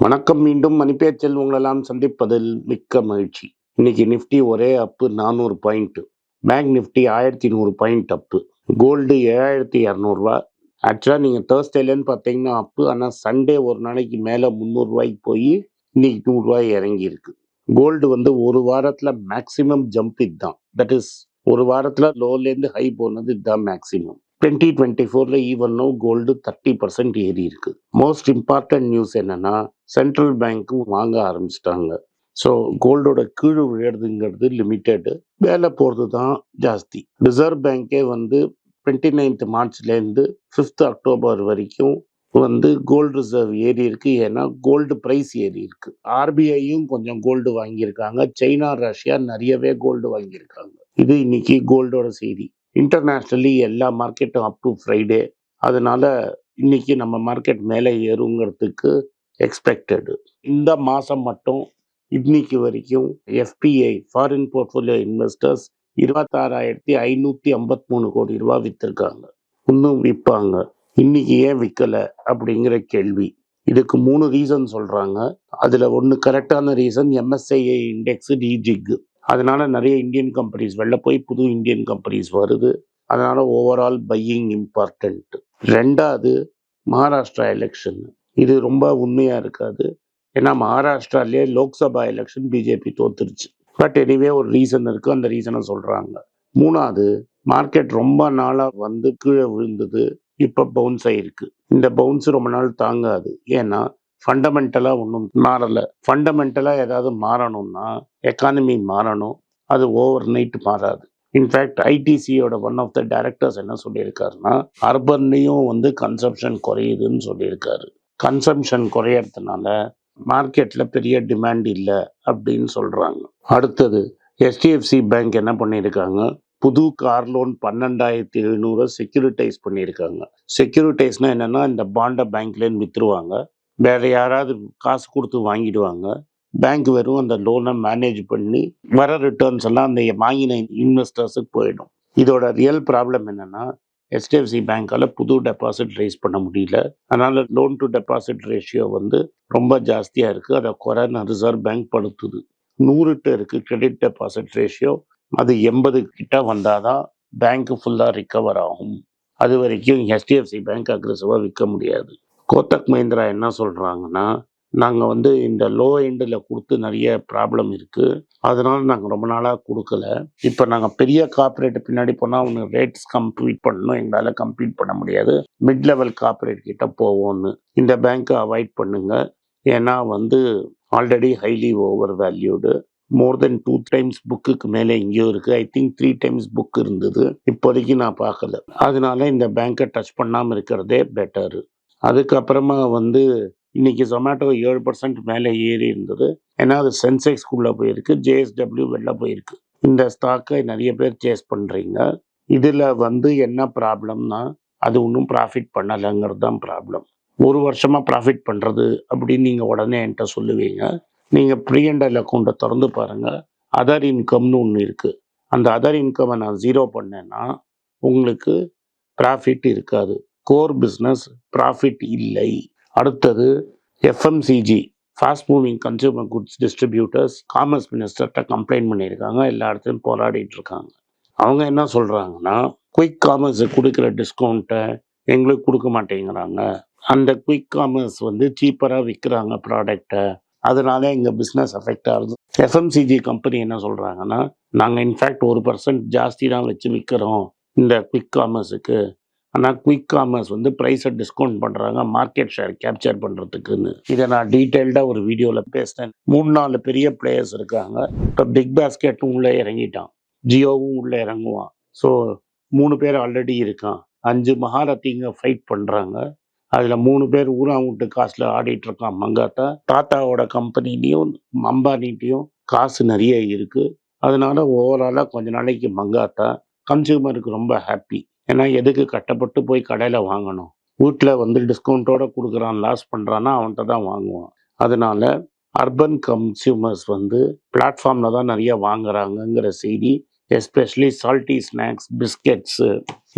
வணக்கம் மீண்டும் மணிப்பேர் செல்வங்களெல்லாம் சந்திப்பதில் மிக்க மகிழ்ச்சி. இன்னைக்கு நிஃப்டி ஒரே அப்பு நானூறு பாயிண்ட் பேங்க் நிஃப்டி ஆயிரத்தி நூறு பாயிண்ட் அப்பு கோல்டு ஏழாயிரத்தி இரநூறுவா. ஆக்சுவலாக நீங்கள் தேர்ஸ்டேலேன்னு பார்த்தீங்கன்னா அப்பு ஆனால் சண்டே ஒரு நாளைக்கு மேலே முந்நூறுரூவாய்க்கு போய் இன்னைக்கு நூறுரூவாய் இறங்கியிருக்கு. கோல்டு வந்து ஒரு வாரத்தில் மேக்சிமம் ஜம்ப் இதுதான். தட் இஸ் ஒரு வாரத்தில் லோலேருந்து ஹை போனது இதுதான் மேக்ஸிமம் டுவெண்ட்டி டுவெண்ட்டி ஃபோரில் ஈவனும் கோல்டு தேர்ட்டி பர்சன்ட் ஏறி இருக்கு. மோஸ்ட் இம்பார்ட்டன்ட் நியூஸ் என்னன்னா சென்ட்ரல் பேங்க்கும் வாங்க ஆரம்பிச்சிட்டாங்க. ஸோ கோல்டோட கீழ் விழுறதுங்கிறது லிமிட்டெடு வேலை போகிறது தான் ஜாஸ்தி. ரிசர்வ் பேங்க்கே வந்து டுவெண்ட்டி நைன்த் மார்ச்லேருந்து ஃபிஃப்த் அக்டோபர் வரைக்கும் வந்து கோல்டு ரிசர்வ் ஏறி இருக்கு. ஏன்னா கோல்டு ப்ரைஸ் ஏறி இருக்கு. ஆர்பிஐயும் கொஞ்சம் கோல்டு வாங்கியிருக்காங்க. சைனா ரஷ்யா நிறையவே கோல்டு வாங்கியிருக்காங்க. இது இன்னைக்கு கோல்டோட செய்தி. இன்டர்நேஷ்னலி எல்லா மார்க்கெட்டும் அப் டு ஃப்ரைடே அதனால் இன்னைக்கு நம்ம மார்க்கெட் மேலே ஏறுங்கிறதுக்கு எக்ஸ்பெக்டடு இந்த மாதம் மட்டும் இன்னைக்கு வரைக்கும் எஃபிஐ ஃபாரின் போர்ட்ஃபோலியோ இன்வெஸ்டர்ஸ் இருபத்தாறாயிரத்தி ஐநூற்றி ஐம்பத்தி மூணு கோடி ரூபா விற்றுருக்காங்க இன்னும் விற்பாங்க. இன்னைக்கு ஏன் விற்கல அப்படிங்கிற கேள்வி. இதுக்கு மூணு ரீசன் சொல்கிறாங்க அதில் ஒன்று கரெக்டான ரீசன் எம்எஸ்ஐஏ இண்டெக்ஸ் டிஜிக்கு அதனால் நிறைய இந்தியன் கம்பெனிஸ் வெளில போய் புது இந்தியன் கம்பெனிஸ் வருது. அதனால் ஓவரால் பையிங் இம்பார்ட்டன்ட் ரெண்டாவது மகாராஷ்டிரா எலெக்ஷன் இது ரொம்ப உண்மையாக இருக்காது. ஏன்னா மகாராஷ்டிராலேயே லோக்சபா எலெக்ஷன் பிஜேபி தோத்துருச்சு. பட் எனிவே ஒரு ரீசன் இருக்குது அந்த ரீசனை சொல்கிறாங்க மூணாவது மார்க்கெட் ரொம்ப நாளாக வந்து கீழே விழுந்தது. இப்போ பவுன்ஸ் ஆகிருக்கு இந்த பவுன்ஸ் ரொம்ப நாள் தாங்காது. ஏன்னா ஃபண்டமெண்டலாக ஒன்றும் மாறலை. ஃபண்டமெண்டலாக ஏதாவது மாறணும்னா எக்கானமி மாறணும். அது ஓவர் நைட் மாறாது இன்ஃபேக்ட் ஐடிசியோட ஒன் ஆஃப் த டைரக்டர்ஸ் என்ன சொல்லியிருக்காருன்னா அர்பன்லையும் வந்து கன்சம்ஷன் குறையுதுன்னு சொல்லியிருக்காரு. கன்சம்ஷன் குறையறதுனால மார்க்கெட்டில் பெரிய டிமாண்ட் இல்லை அப்படின்னு சொல்கிறாங்க அடுத்தது ஹெச்டிஎஃப்சி பேங்க் என்ன பண்ணியிருக்காங்க? புது கார் லோன் பன்னெண்டாயிரத்தி எழுநூறு செக்யூரிட்டைஸ் பண்ணியிருக்காங்க. செக்யூரிட்டைஸ்னால் என்னன்னா இந்த பாண்டை பேங்க்லேருந்து விற்றுருவாங்க வேற யாராவது காசு கொடுத்து வாங்கிடுவாங்க. பேங்க் வெறும் அந்த லோனை மேனேஜ் பண்ணி வர ரிட்டர்ன்ஸ் எல்லாம் அந்த வாங்கின இன்வெஸ்டர்ஸுக்கு போயிடும். இதோட ரியல் ப்ராப்ளம் என்னன்னா ஹெச்டிஎஃப்சி பேங்க்கால புது டெபாசிட் ரைஸ் பண்ண முடியல. அதனால லோன் டு டெபாசிட் ரேஷியோ வந்து ரொம்ப ஜாஸ்தியா இருக்கு. அதை குறைன ரிசர்வ் பேங்க் படுத்துது. நூறுட்டு இருக்கு கிரெடிட் டெபாசிட் ரேஷியோ அது எண்பது கிட்ட வந்தாதான் பேங்க்கு ஃபுல்லா ரிக்கவர் ஆகும். அது வரைக்கும் ஹெச்டிஎஃப்சி பேங்க் அக்ரெசிவா விற்க முடியாது. கோத்தக் மஹிந்திரா என்ன சொல்கிறாங்கன்னா நாங்கள் வந்து இந்த லோ எண்டில் கொடுத்து நிறைய ப்ராப்ளம் இருக்குது அதனால் நாங்கள் ரொம்ப நாளாக கொடுக்கல. இப்போ நாங்கள் பெரிய கார்ப்பரேட் பின்னாடி போனால் அவங்க ரேட்ஸ் கம்ப்ளீட் பண்ணணும். எங்களால் கம்ப்ளீட் பண்ண முடியாது. மிட் லெவல் காப்பரேட் கிட்ட போவோம்னு. இந்த பேங்க்கை அவாய்ட் பண்ணுங்க. ஏன்னா வந்து already highly overvalued more than two times புக்குக்கு மேலே எங்கேயோ இருக்குது I think three times book இருந்தது. இப்போதைக்கு நான் பார்க்கல. அதனால இந்த பேங்க்கை டச் பண்ணாமல் இருக்கிறதே பெட்டரு அதுக்கப்புறமா வந்து இன்னைக்கு ஜொமேட்டோ ஏழு பர்சன்ட் மேலே ஏறி இருந்தது. ஏன்னா அது சென்செக்ஸ்குள்ளே போயிருக்கு ஜேஎஸ்டபிள்யூ வெளில போயிருக்கு. இந்த ஸ்டாக்கை நிறைய பேர் சேஸ் பண்ணுறீங்க இதில் வந்து என்ன ப்ராப்ளம்னா அது ஒன்றும் ப்ராஃபிட் பண்ணலைங்கிறது தான் ப்ராப்ளம் ஒரு வருஷமாக ப்ராஃபிட் பண்ணுறது அப்படின்னு நீங்கள் உடனே என்கிட்ட சொல்லுவீங்க. நீங்கள் ப்ரீ அண்ட் அக்கௌண்ட்டை திறந்து பாருங்கள் அதர் இன்கம்னு ஒன்று இருக்குது அந்த அதர் இன்கம்மை நான் ஜீரோ பண்ணேன்னா உங்களுக்கு ப்ராஃபிட் இருக்காது. கோர் பிஸ்னஸ் ப்ராஃபிட் இல்லை. அடுத்தது FMCG fast moving consumer goods distributors commerce மினிஸ்டர்கிட்ட complaint பண்ணியிருக்காங்க. எல்லா இடத்துலையும் போராடிட்டு இருக்காங்க. அவங்க என்ன சொல்கிறாங்கன்னா குயிக் காமர்ஸ் கொடுக்குற டிஸ்கவுண்ட்டை எங்களுக்கு கொடுக்க மாட்டேங்கிறாங்க. அந்த குயிக் காமர்ஸ் வந்து சீப்பராக விற்கிறாங்க ப்ராடக்டை அதனால எங்கள் பிஸ்னஸ் அஃபெக்ட் ஆகுது. எஃப்எம்சிஜி கம்பெனி என்ன சொல்கிறாங்கன்னா நாங்கள் இன்ஃபேக்ட் ஒரு பர்சன்ட் ஜாஸ்தி தான் வச்சு விற்கிறோம் இந்த குயிக் காமர்ஸுக்கு ஆனால் குயிக் காமர்ஸ் வந்து ப்ரைஸை டிஸ்கவுண்ட் பண்ணுறாங்க மார்க்கெட் ஷேர் கேப்சர் பண்ணுறதுக்குன்னு இதை நான் டீட்டெயில்டாக ஒரு வீடியோவில் பேசினேன். மூணு நாலு பெரிய பிளேயர்ஸ் இருக்காங்க. இப்போ பிக் பாஸ்கெட்டும் உள்ளே இறங்கிட்டான். ஜியோவும் உள்ளே இறங்குவான். ஸோ மூணு பேர் ஆல்ரெடி இருக்கான். அஞ்சு மகாரத்திங்க ஃபைட் பண்ணுறாங்க அதில் மூணு பேர் ஊரா விட்டு காசில் ஆடிட்டு இருக்கான் மங்காத்தா. டாட்டாவோட கம்பெனிலையும் அம்பானிட்டையும் காசு நிறைய இருக்குது அதனால ஓவராலாக கொஞ்ச நாளைக்கு மங்காத்தா கன்சியூமருக்கு ரொம்ப ஹாப்பி ஏன்னா எதுக்கு கட்டப்பட்டு போய் கடையில் வாங்கணும்? வீட்டில் வந்து டிஸ்கவுண்ட்டோட கொடுக்குறான் லாஸ் பண்ணுறான்னா அவன்கிட்ட தான் வாங்குவான். அதனால அர்பன் கன்சியூமர்ஸ் வந்து பிளாட்ஃபார்மில் தான் நிறைய வாங்குறாங்கங்கிற செய்தி எஸ்பெஷலி சால்ட்டி ஸ்நாக்ஸ் பிஸ்கெட்ஸு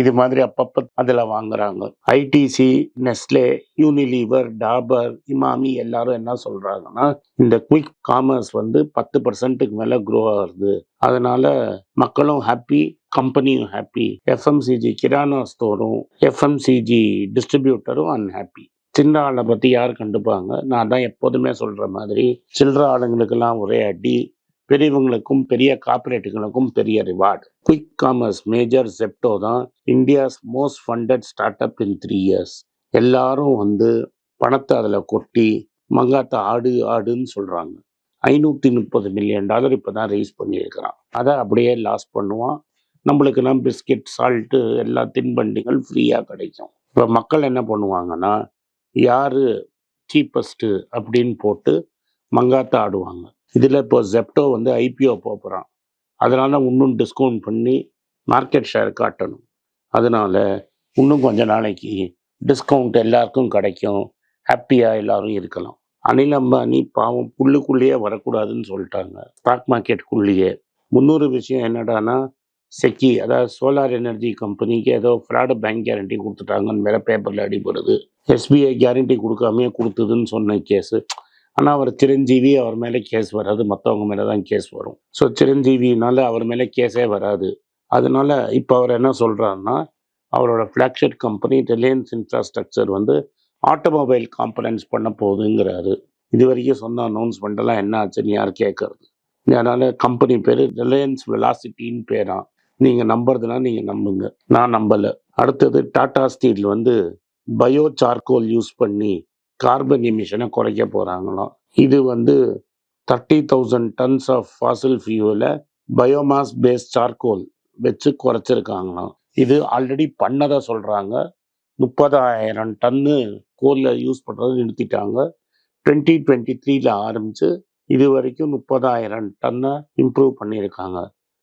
இது மாதிரி அப்பப்போ அதில் வாங்குறாங்க. ITC Nestle Unilever Dabur Emami எல்லாரும் என்ன சொல்கிறாங்கன்னா இந்த குயிக் காமர்ஸ் வந்து பத்து பர்சன்ட்டுக்கு மேலே க்ரோ ஆகுது. அதனால மக்களும் ஹாப்பி கம்பெனியும் ஹாப்பி எஃப்எம்சிஜி கிரானா ஸ்டோரும் எஃப்எம்சிஜி டிஸ்ட்ரிபியூட்டரும் அன்ஹாப்பி சின்ன ஆளை பற்றி யார் கண்டுப்பாங்க? நான் தான் எப்போதுமே சொல்கிற மாதிரி சில்லற ஆளுங்களுக்கெல்லாம் ஒரே அடி பெரியவங்களுக்கும் பெரிய கார்பரேட்டுகளுக்கும் பெரிய reward quick commerce major Zepto தான் India's most funded startup in three years எல்லாரும் வந்து பணத்தை அதில் கொட்டி மங்காத்த ஆடு ஆடுன்னு சொல்கிறாங்க ஐநூற்றி முப்பது மில்லியன் டாலர் இப்போ தான் ரைஸ் பண்ணியிருக்கிறான். அதை அப்படியே லாஸ் பண்ணுவான். நம்மளுக்கெல்லாம் பிஸ்கெட் சால்ட்டு எல்லா தின்பண்டிகள் ஃப்ரீயாக கிடைக்கும். இப்போ மக்கள் என்ன பண்ணுவாங்கன்னா யார் சீப்பஸ்ட்டு அப்படின்னு போட்டு மங்காத்த ஆடுவாங்க. இதில் இப்போ ஜெப்டோ வந்து ஐபிஓ போகிறான். அதனால இன்னும் டிஸ்கவுண்ட் பண்ணி மார்க்கெட் ஷேர் காட்டணும். அதனால இன்னும் கொஞ்ச நாளைக்கு டிஸ்கவுண்ட் எல்லாருக்கும் கிடைக்கும். ஹாப்பியாக எல்லாரும் இருக்கலாம். அனில் அம்பானி பாவம் புல்லுக்குள்ளேயே வரக்கூடாதுன்னு சொல்லிட்டாங்க. ஸ்டாக் மார்க்கெட்டுக்குள்ளேயே முன்னூறு விஷயம் என்னடான்னா செக்கி அதாவது சோலார் எனர்ஜி கம்பெனிக்கு ஏதோ ஃப்ராடு பேங்க் கேரண்டி கொடுத்துட்டாங்கன்னு வேற பேப்பரில் அடிபடுது. எஸ்பிஐ கேரண்டி கொடுக்காமையே கொடுத்ததுன்னு சொன்ன கேஸு ஆனால் அவர் சிரஞ்சீவி அவர் மேலே கேஸ் வராது. மற்றவங்க மேலே தான் கேஸ் வரும். ஸோ சிரஞ்சீவினால அவர் மேலே கேஸே வராது. அதனால இப்போ அவர் என்ன சொல்கிறாருன்னா அவரோட ஃப்ளாக்ஷிப் கம்பெனி ரிலையன்ஸ் இன்ஃப்ராஸ்ட்ரக்சர் வந்து ஆட்டோமொபைல் காம்பனன்ஸ் பண்ண போகுதுங்கிறாரு. இது வரைக்கும் சொன்ன அனௌன்ஸ்மெண்ட்டெல்லாம் என்ன ஆச்சுன்னு யார் கேட்கறது? அதனால் கம்பெனி பேர் ரிலையன்ஸ் வெலாசிட்டின்னு பேராம் நீங்கள் நம்புறதுனா நீங்கள் நம்புங்க. நான் நம்பலை. அடுத்தது டாடா ஸ்டீல் வந்து பயோ சார்கோல் யூஸ் பண்ணி கார்பன் எமிஷனை குறைக்க போகிறாங்களாம் இது வந்து thirty thousand tons of fossil ஃபியூவலை biomass based charcoal வச்சு குறைச்சிருக்காங்களாம். இது ஆல்ரெடி பண்ணதை சொல்கிறாங்க முப்பதாயிரம் டன்னு கோலில் யூஸ் பண்ணுறதை நிறுத்திட்டாங்க. டுவெண்ட்டி டுவெண்ட்டி த்ரீல ஆரம்பித்து இது வரைக்கும் முப்பதாயிரம் டன்னை இம்ப்ரூவ் பண்ணியிருக்காங்க.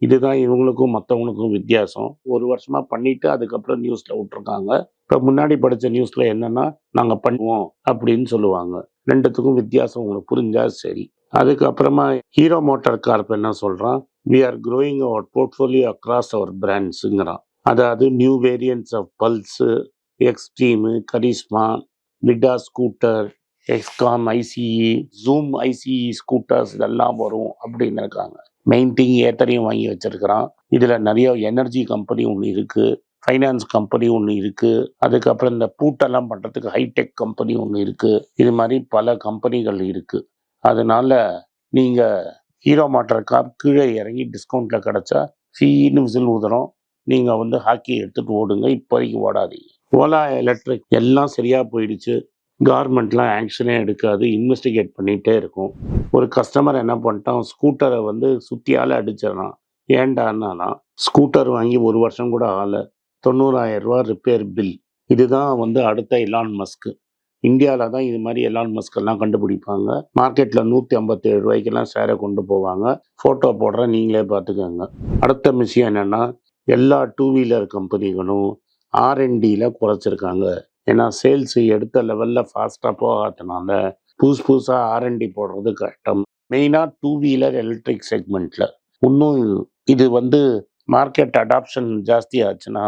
இதுதான் இவங்களுக்கும் மற்றவங்களுக்கும் வித்தியாசம். ஒரு வருஷமாக பண்ணிட்டு அதுக்கப்புறம் நியூஸில் விட்டுருக்காங்க. இப்போ முன்னாடி படித்த நியூஸில் என்னன்னா நாங்கள் பண்ணுவோம் அப்படின்னு சொல்லுவாங்க. ரெண்டுத்துக்கும் வித்தியாசம் உங்களுக்கு புரிஞ்சா சரி. அதுக்கப்புறமா ஹீரோ மோட்டார் கார்ப் என்ன சொல்கிறான் we are growing our portfolio across our பிராண்ட்ஸுங்கிறான் அதாவது new variants of Pulse Xtreme Karizma Vida scooter XCOM ICE zoom ICE scooters இதெல்லாம் வரும் அப்படின்னு இருக்காங்க. மெயின்டிங் ஏத்தரையும் வாங்கி வச்சிருக்கிறான். இதில் நிறைய எனர்ஜி கம்பெனி ஒன்று இருக்குது ஃபைனான்ஸ் கம்பெனி ஒன்று இருக்குது அதுக்கப்புறம் இந்த பூட்டெல்லாம் பண்ணுறதுக்கு ஹைடெக் கம்பெனி ஒன்று இருக்குது இது மாதிரி பல கம்பெனிகள் இருக்குது அதனால் நீங்கள் ஹீரோ மாட்டர் கார் கீழே இறங்கி டிஸ்கவுண்ட்டில் கிடச்சா ஃபீன்னு விசில் ஊதுறோம். நீங்கள் வந்து ஹாக்கி எடுத்துகிட்டு ஓடுங்க. இப்போதைக்கு ஓடாதீங்க. ஓலா எலக்ட்ரிக் எல்லாம் சரியாக போயிடுச்சு. கவர்மெண்ட்லாம் ஆக்ஷனே எடுக்காது இன்வெஸ்டிகேட் பண்ணிகிட்டே இருக்கும். ஒரு கஸ்டமர் என்ன பண்ணிட்டான் ஸ்கூட்டரை வந்து சுத்தியால் அடிச்சிடறான். ஏண்டான்னா ஸ்கூட்டர் வாங்கி ஒரு வருஷம் கூட ஆகலை தொண்ணூறாயிரம் ரூபா ரிப்பேர் பில் இதுதான் வந்து அடுத்த எலான் மஸ்க்கு இந்தியாவில் தான் இது மாதிரி எலான் மஸ்கெல்லாம் கண்டுபிடிப்பாங்க. மார்க்கெட்டில் நூற்றி ஐம்பத்தேழு ரூபாய்க்கெல்லாம் ஷேரை கொண்டு போவாங்க. ஃபோட்டோ போடுற நீங்களே பார்த்துக்கோங்க. அடுத்த விஷயம் என்னென்னா எல்லா டூ வீலர் கம்பெனிகளும் ஆர்என்டியில் குறைச்சிருக்காங்க. ஏன்னா சேல்ஸ் எடுத்த லெவலில் ஃபாஸ்ட்டாக போகாதனால புதுசு புதுசாக ஆர்என்டி போடுறது கஷ்டம். மெயினாக டூ வீலர் எலக்ட்ரிக் செக்மெண்ட்டில் இன்னும் இது வந்து மார்க்கெட் அடாப்ஷன் ஜாஸ்தி ஆச்சுன்னா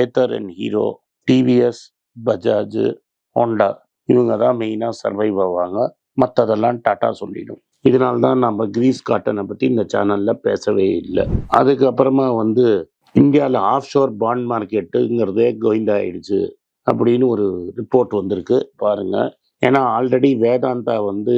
Ather and Hero TVS Bajaj Honda இவங்க தான் மெயினாக சர்வைவ் ஆவாங்க. மற்றதெல்லாம் டாட்டா சொல்லிடும். இதனால தான் நம்ம கிரீஸ் காட்டனை பற்றி இந்த சேனலில் பேசவே இல்லை. அதுக்கப்புறமா வந்து இந்தியாவில் ஆஃப் ஷோர் பாண்ட் மார்க்கெட்டுங்கிறதே கோவிந்தாயிடுச்சு. அப்படின்னு ஒரு ரிப்போர்ட் வந்திருக்கு பாருங்க. ஏன்னா ஆல்ரெடி வேதாந்தா வந்து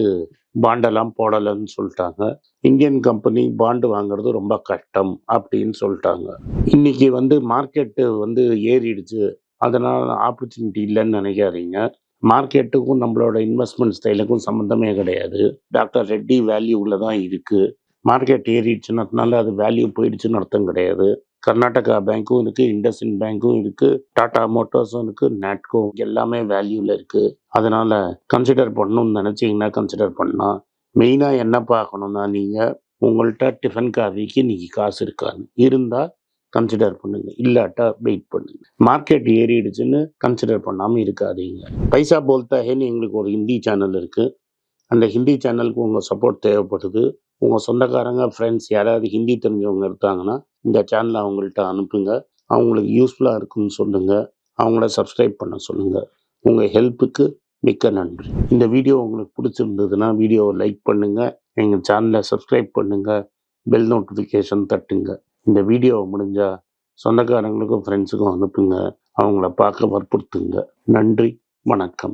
பாண்டெல்லாம் போடலைன்னு சொல்லிட்டாங்க. இந்தியன் கம்பெனி பாண்டு வாங்குறது ரொம்ப கஷ்டம் அப்படின்னு சொல்லிட்டாங்க. இன்னைக்கு வந்து மார்க்கெட்டு வந்து ஏறிடுச்சு. அதனால் ஆப்பர்ச்சுனிட்டி இல்லைன்னு நினைக்காதீங்க. மார்க்கெட்டுக்கும் நம்மளோட இன்வெஸ்ட்மெண்ட் ஸ்டைலுக்கும் சம்மந்தமே கிடையாது. டாக்டர் ரெட்டி வேல்யூவில் தான் இருக்குது மார்க்கெட் ஏறிடுச்சுன்னதுனால அது வேல்யூ போயிடுச்சுன்னு அர்த்தம் கிடையாது. கர்நாடகா பேங்க்கும் இருக்குது இண்டஸ்இன் பேங்க்கும் இருக்குது டாடா மோட்டார்ஸும் இருக்குது நாட்கோ எல்லாமே வேல்யூவில் இருக்குது அதனால் கன்சிடர் பண்ணணும்னு நினச்சிங்கன்னா கன்சிடர் பண்ணலாம். மெயினாக என்ன பார்க்கணுன்னா நீங்கள் உங்கள்கிட்ட டிஃபன் காஃபிக்கு இன்னைக்கு காசு இருக்கான்னு இருந்தால் கன்சிடர் பண்ணுங்க. இல்லாட்டா வெயிட் பண்ணுங்க. மார்க்கெட் ஏறிடுச்சுன்னு கன்சிடர் பண்ணாமல் இருக்காதீங்க. பைசா போல்தா ஹேன்னு எங்களுக்கு ஒரு ஹிந்தி சேனல் இருக்குது அந்த ஹிந்தி சேனலுக்கு உங்கள் சப்போர்ட் தேவைப்படுது. உங்கள் சொந்தக்காரங்க ஃப்ரெண்ட்ஸ் யாராவது ஹிந்தி தெரிஞ்சவங்க இருக்காங்கன்னா இந்த சேனலை அவங்கள்ட்ட அனுப்புங்க. அவங்களுக்கு யூஸ்ஃபுல்லாக இருக்குன்னு சொல்லுங்கள் அவங்கள சப்ஸ்கிரைப் பண்ண சொல்லுங்கள் உங்கள் ஹெல்ப்புக்கு மிக்க நன்றி. இந்த வீடியோ உங்களுக்கு பிடிச்சிருந்ததுன்னா வீடியோவை லைக் பண்ணுங்கள் எங்கள் சேனலை சப்ஸ்கிரைப் பண்ணுங்கள் பெல் நோட்டிஃபிகேஷன் தட்டுங்க. இந்த வீடியோவை முடிஞ்சால் சொந்தக்காரங்களுக்கும் ஃப்ரெண்ட்ஸுக்கும் அனுப்புங்க. அவங்கள பார்க்க வற்புறுத்துங்க. நன்றி. வணக்கம்.